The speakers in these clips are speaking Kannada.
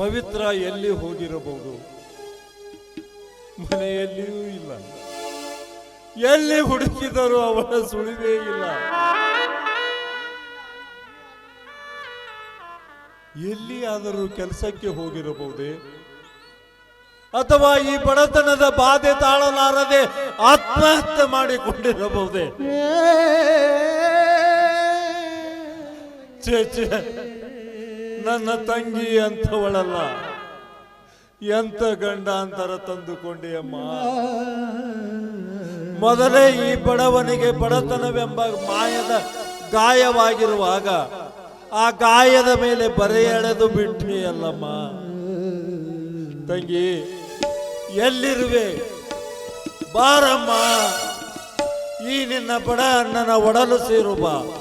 ಪವಿತ್ರ ಎಲ್ಲಿ ಹೋಗಿರಬಹುದು? ಮನೆಯಲ್ಲಿಯೂ ಇಲ್ಲ. ಎಲ್ಲಿ ಹುಡುಕಿದರೂ ಅವಳ ಸುಳಿವೇ ಇಲ್ಲ. ಎಲ್ಲಿಯಾದರೂ ಕೆಲಸಕ್ಕೆ ಹೋಗಿರಬಹುದೇ? ಅಥವಾ ಈ ಬಡತನದ ಬಾಧೆ ತಾಳಲಾರದೆ ಆತ್ಮಹತ್ಯೆ ಮಾಡಿಕೊಂಡಿರಬಹುದೇ? ಛೇ ಛೇ. ನನ್ನ ತಂಗಿ ಅಂಥವಳಲ್ಲ ಎಂತ ಗಂಡಾಂತರ ತಂದುಕೊಂಡೆಯಮ್ಮ ಮೊದಲೇ ಈ ಬಡವನಿಗೆ ಬಡತನವೆಂಬ ಮಾಯದ ಗಾಯವಾಗಿರುವಾಗ ಆ ಗಾಯದ ಮೇಲೆ ಬರೆ ಎಳೆದು ಬಿಟ್ಟಿಯಲ್ಲಮ್ಮ ತಂಗಿ, ಎಲ್ಲಿರುವೆ? ಬಾರಮ್ಮ. ಈ ನಿನ್ನ ಬಡ ಅಣ್ಣನ ಒಡಲು ಸೇರು ಬಾ.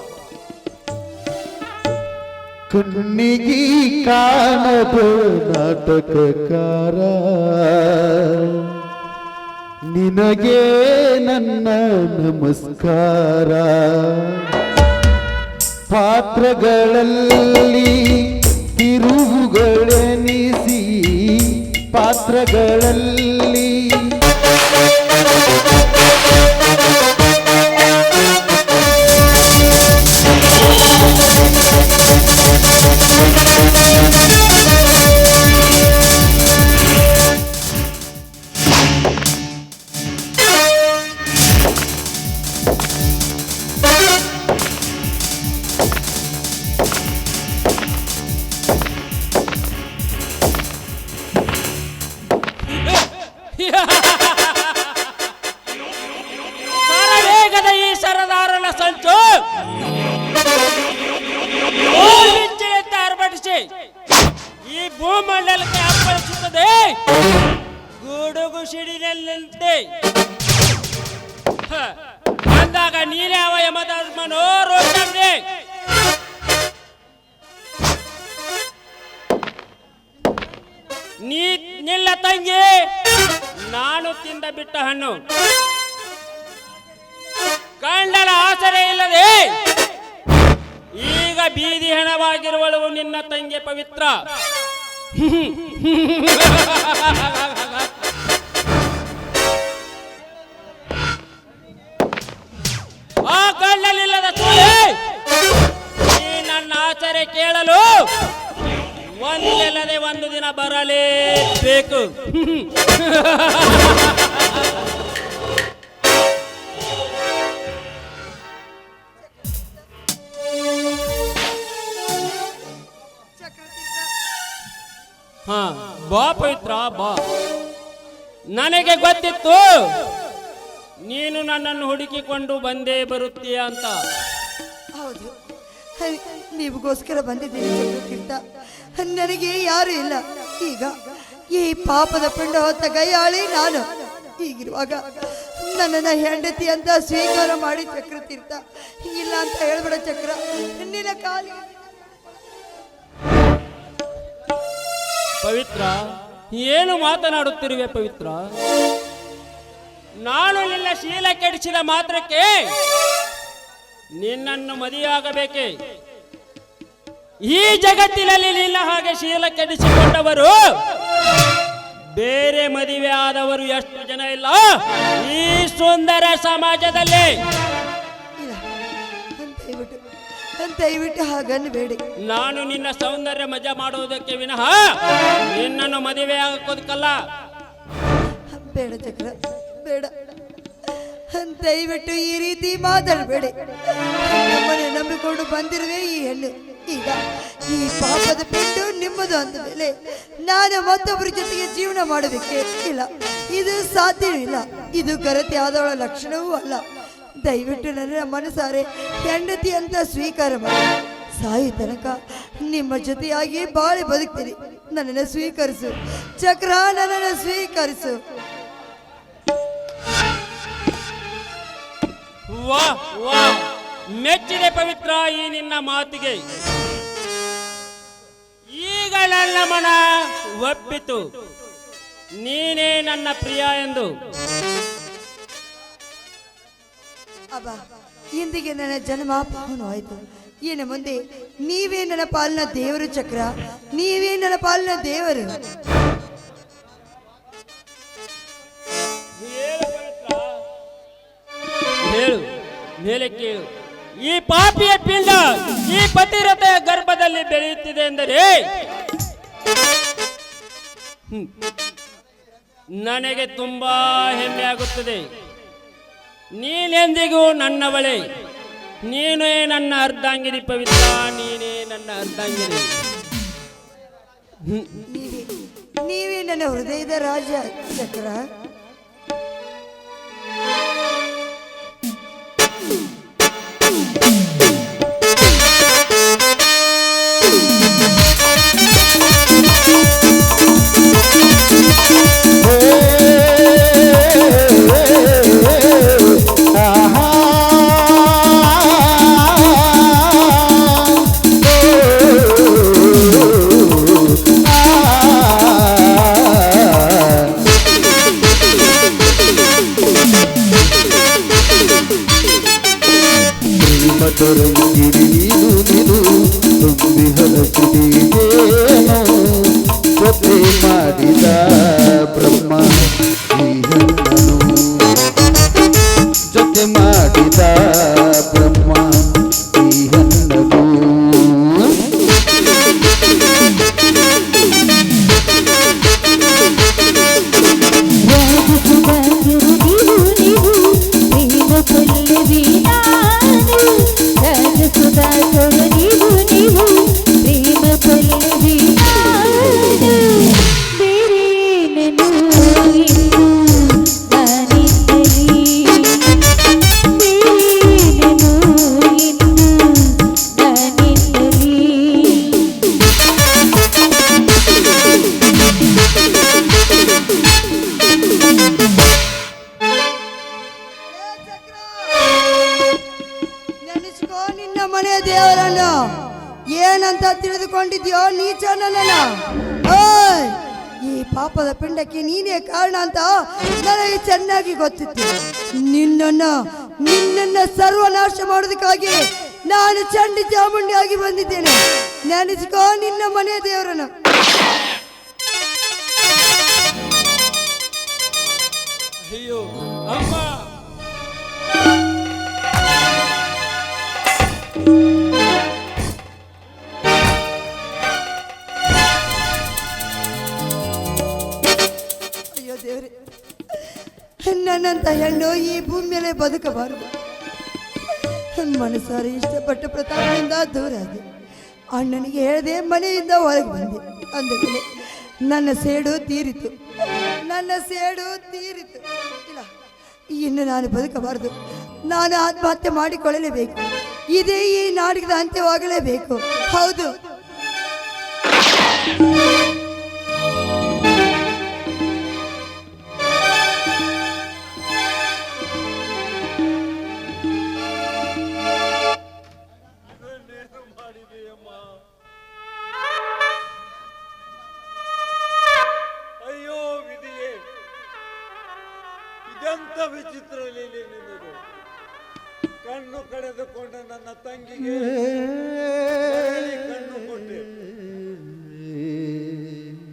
ಕಣ್ಣಿಗೆ ಕಾಣದ ನಾಟಕಕಾರ ನಿನಗೆ ನನ್ನ ನಮಸ್ಕಾರ ಪಾತ್ರಗಳಲ್ಲಿ ತಿರುವುಗಳೆನಿಸಿ ಪಾತ್ರಗಳಲ್ಲಿ ಭೂಮಂಡಲಕ್ಕೆ ಅಪ್ಪಳಿಸುತ್ತದೆ. ಗುಡುಗು ಸಿಡಿನಲ್ಲಂತೆ ಹ, ಅಂದಾಗ ನೀನೇ ಅವ ಯಮಧರ್ಮನೋ ರೋಷಮ್ರೆ ನೀ ನಿಲ್ಲ ತಂಗಿ ನಾನು ತಿಂದ ಬಿಟ್ಟ ಹಣ್ಣು. ಗಂಡನ ಆಸರೆ ಇಲ್ಲದೆ ಈಗ ಬೀದಿ ಹಣವಾಗಿರುವಳು ನಿನ್ನ ತಂಗಿ ಪವಿತ್ರ. ಆ ಸೂಳೆ ಈ ನನ್ನ ಆಚರೆ ಕೇಳಲು ಒಂದಿಲ್ಲದೆ ಒಂದು ದಿನ ಬರಲೇಬೇಕು. ಹಾ ಬಾ ಪವಿತ್ರ ಬಾ. ನನಗೆ ಗೊತ್ತಿತ್ತು ನೀನು ನನ್ನನ್ನು ಹುಡುಕಿಕೊಂಡು ಬಂದೇ ಬರುತ್ತೀಯ ಅಂತ. ಹೌದು. ಹೈ, ನೀವಿಗೋಸ್ಕರ ಬಂದಿದ್ದೀನಿ ನನಗೆ ಯಾರು ಇಲ್ಲ. ಈಗ ಈ ಪಾಪದ ಪಿಂಡ ಹೊತ್ತ ಗೈಯಾಳಿ ನಾನು. ಹೀಗಿರುವಾಗ ನನ್ನನ್ನ ಹೆಂಡತಿ ಅಂತ ಸ್ವೀಕಾರ ಮಾಡಿ ಚಕ್ರ ಚಕ್ರತೀರ್ಥ. ಇಲ್ಲ ಅಂತ ಹೇಳ್ಬೇಡ ಚಕ್ರ. ನಿನ್ನ ಕಾಲಿ ಪವಿತ್ರ. ಏನು ಮಾತನಾಡುತ್ತಿರುವೆ ಪವಿತ್ರ? ನಾನು ನಿನ್ನ ಶೀಲ ಕೆಡಿಸಿದ ಮಾತ್ರಕ್ಕೆ ನಿನ್ನನ್ನು ಮದುವೆಯಾಗಬೇಕೆ? ಈ ಜಗತ್ತಿನಲ್ಲಿ ನಿನ್ನ ಹಾಗೆ ಶೀಲ ಕೆಡಿಸಿಕೊಂಡವರು ಬೇರೆ ಮದುವೆ ಆದವರು ಎಷ್ಟು ಜನ ಇಲ್ಲ? ಈ ಸುಂದರ ಸಮಾಜದಲ್ಲಿ. ದಯವಿಟ್ಟು ಹಾಗನ್ನು ಹಾಗನ್ಬೇಡಿ ನಾನು ನಿನ್ನ ಸೌಂದರ್ಯ ಮಜಾ ಮಾಡುವುದಕ್ಕೆ ವಿನಃ ನಿನ್ನನ್ನು ಮದುವೆ ಆಗೋದಕ್ಕಲ್ಲ ಬೇಡ ಚಕ್ರ ಬೇಡ. ದಯವಿಟ್ಟು ಈ ರೀತಿ ಮಾತಾಡಬೇಡಿ ನಮ್ಮನ್ನು ನಂಬಿಕೊಂಡು ಬಂದಿರುವೆ ಈ ಹೆಣ್ಣು. ಈಗ ಈ ಪಾಪದ ಪೆಟ್ಟು ನಿಮ್ಮದು ಅಂದ ಮೇಲೆ ನಾನು ಮತ್ತೊಬ್ಬರ ಜೊತೆಗೆ ಜೀವನ ಮಾಡೋದಕ್ಕೆ ಇಲ್ಲ. ಇದು ಸಾಧ್ಯವೂ ಇಲ್ಲ ಇದು ಗರತಿ ಆದವಳ ಲಕ್ಷಣವೂ ಅಲ್ಲ. ದಯವಿಟ್ಟು ನನ್ನ ಮನಸಾರೆ ಹೆಂಡತಿ ಅಂತ ಸ್ವೀಕಾರ ಮಾಡಿ. ಸಾಯಿ ತನಕ ನಿಮ್ಮ ಜೊತೆಯಾಗಿ ಬಾಳಿ ಬದುಕ್ತೀನಿ. ನನ್ನನ್ನು ಸ್ವೀಕರಿಸು. ಚಕ್ರ, ನನ್ನನ್ನು ಸ್ವೀಕರಿಸು. ವಾ ವಾ. ಮೆಚ್ಚಿದೆ ಪವಿತ್ರ ಈ ನಿನ್ನ ಮಾತಿಗೆ. ಈಗ ನನ್ನ ಮನ ಒಪ್ಪಿತು. ನೀನೇ ನನ್ನ ಪ್ರಿಯ ಎಂದು. ಅಬ್ಬ, ಇಂದಿಗೆ ನನ್ನ ಜನ್ಮ ಪಾವನವಾಯಿತು ಏನ ಮುಂದೆ ನೀವೇ ನನ್ನ ಪಾಲಿನ ದೇವರು ಚಕ್ರ, ನೀವೇ ನನ್ನ ಪಾಲಿನ ದೇವರು. ಹೇಳು, ಮೇಲೆ ಕೇಳು. ಈ ಪಾಪಿಯ ಪಿಂಡ ಈ ಪತಿರತೆಯ ಗರ್ಭದಲ್ಲಿ ಬೆಳೆಯುತ್ತಿದೆ ಎಂದರೆ ನನಗೆ ತುಂಬಾ ಹೆಮ್ಮೆ ಆಗುತ್ತದೆ ನೀನೆಂದಿಗೂ ನನ್ನವಳೆ. ನೀನೇ ನನ್ನ ಅರ್ಧಾಂಗಿನಿ ಪವಿತ್ರ ನೀನೇ ನನ್ನ ಅರ್ಧಾಂಗಿನಿ. ನೀವೇ ನನ್ನ ಹೃದಯದ ರಾಜ ಚಕ್ರ ಏನಂತ ತಿಳಿದುಕೊಂಡಿದ್ಯೋ ನೀಚ ನನ್ನ! ಈ ಪಾಪದ ಪಿಂಡಕ್ಕೆ ನೀನೇ ಕಾರಣ ಅಂತ ನನಗೆ ಚೆನ್ನಾಗಿ ಗೊತ್ತಿತ್ತು. ನಿನ್ನನ್ನ ನಿನ್ನನ್ನ ಸರ್ವನಾಶ ಮಾಡೋದಕ್ಕಾಗಿ ನಾನು ಚಂಡಿ ಚಾಮುಂಡಿಯಾಗಿ ಬಂದಿದ್ದೇನೆ. ನೆನೆಸ್ಕೋ ನಿನ್ನ ಮನೆ ದೇವರನ್ನು. ಅಯ್ಯೋ, ಅಮ್ಮ. ನನ್ನಂತ ಹೆಣ್ಣು ಈ ಭೂಮಿ ಮೇಲೆ ಬದುಕಬಾರದು. ಮನಸಾರಿ ಇಷ್ಟಪಟ್ಟ ಪ್ರತಾಪದಿಂದ ದೂರ ಆದೆ ಅಣ್ಣನಿಗೆ ಹೇಳದೆ ಮನೆಯಿಂದ ಹೊರಗೆ ಬಂದೆ. ಅಂದ ಮೇಲೆ ನನ್ನ ಸೇಡು ತೀರಿತು. ನನ್ನ ಸೇಡು ತೀರಿತು. ಇಲ್ಲ, ಇನ್ನು ನಾನು ಬದುಕಬಾರದು. ನಾನು ಆತ್ಮಹತ್ಯೆ ಮಾಡಿಕೊಳ್ಳಲೇಬೇಕು. ಇದೇ ಈ ನಾಟಕದ ಅಂತ್ಯವಾಗಲೇಬೇಕು. ಹೌದು.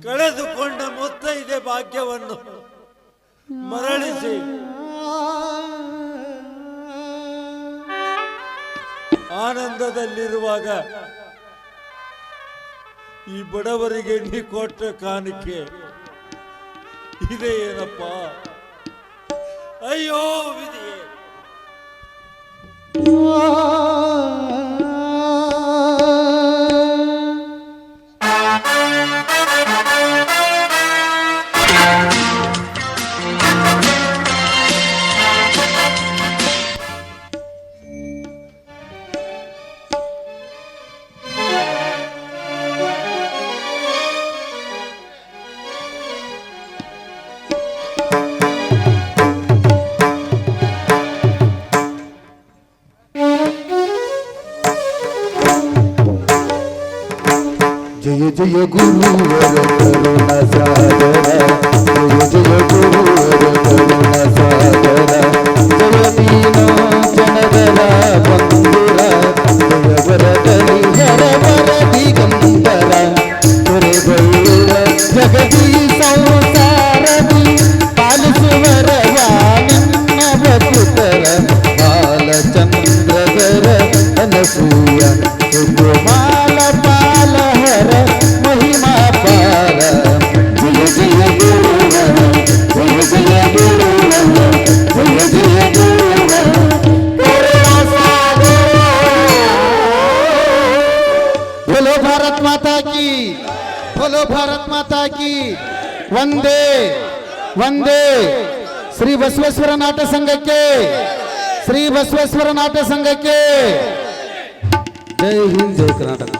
ಕಳೆದುಕೊಂಡ ಮುತ್ತೈದೆ ಭಾಗ್ಯವನ್ನು ಮರಳಿಸಿ. ಆನಂದದಲ್ಲಿರುವಾಗ ಈ ಬಡವರಿಗೆ ನೀ ಕೊಟ್ಟ ಕಾಣಿಕೆ ಇದೆ ಏನಪ್ಪ? ಅಯ್ಯೋ ವಿಧಿಯೇ. జయ జయ గురు వర కరుణ సాగర జయ జయ గురు వర కరుణ बोलो भारत माता की ವಂದೇ ವಂದೇ ಶ್ರೀ ಬಸವೇಶ್ವರ ನಾಟ್ಯ ಸಂಘಕ್ಕೆ ಶ್ರೀ ಬಸವೇಶ್ವರ ನಾಟ್ಯ ಸಂಘಕ್ಕೆ ಜೈ ಹಿಂದ್ ಜೈ ಕರ್ನಾಟಕ